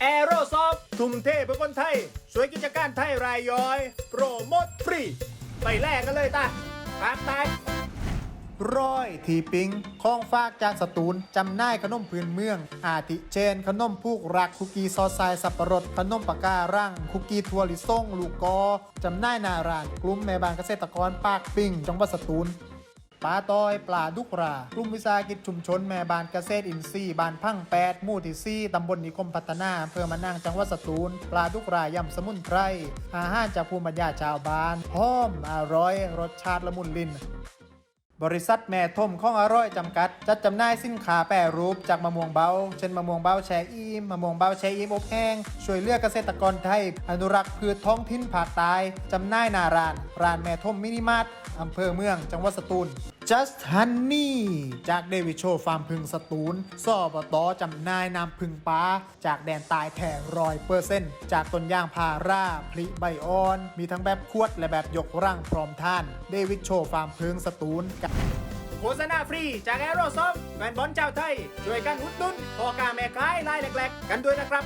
แอโรซอฟทุ่มเทเพื่อคนไทย สวยกิจการไทยรายย่อย โปรโมทฟรี ไปแลกกันเลยตาตามตายร้อยทีปิงของฝากจากสตูล จำหน่ายขนมพื้นเมือง อาทิเชนขนมพูกรักคุกกี้ซอสไซสับปะรด ขนมปากการังคุกกี้ถั่วลิสงลูกกอ จำหน่ายนารานกลุ่มแม่บ้านเกษตรกรปากปิงจังหวัดสตูล ปลาตอยปลาดุกรากลุ่มวิสาหกิจชุมชนแม่บานเกษตรอินทรีย์บานพังแปดหมู่ที่สี่ตำบลนิคมพัฒนาอำเภอมะนางจังหวัดสตูล ปลาดุกรายำสมุนไพรอาหารจากภูมิปัญญาชาวบ้านหอมอร่อยรสชาติละมุนลิ้นบริษัทแม่ทมข้องอร่อยจำกัด จัดจำหน่ายสินค้าแปรรูปจากมะม่วงเบา เช่นมะม่วงเบาแช่อิ่มมะม่วงเบาแช่อิ่มอบแห้ง ช่วยเลือกเกษตรกรไทย อนุรักษ์พืชท้องถิ่นภาคใต้จำหน่ายนารานร้านแม่ทมมินิมาร์ทอำเภอเมืองจังหวัดสตูล Just Honey จากเดวิดโชฟาร์มพึ่งสตูลสอบตจำนายนำพึ่งป้า จากแดนตายแท้ร้อยเปอร์เซ็นต์จากต้นย่างพาราพลิใบอ่อน มีทั้งแบบขวดและแบบยกร่างพร้อมท่าน เดวิดโชฟาร์มพึ่งสตูลโฆษณาฟรีจากแอโรซอฟแฟนบอลเจ้าไทย ช่วยกันอุดหนุนพ่อค้าแม่ขายรายเล็กๆ กันด้วยนะครับ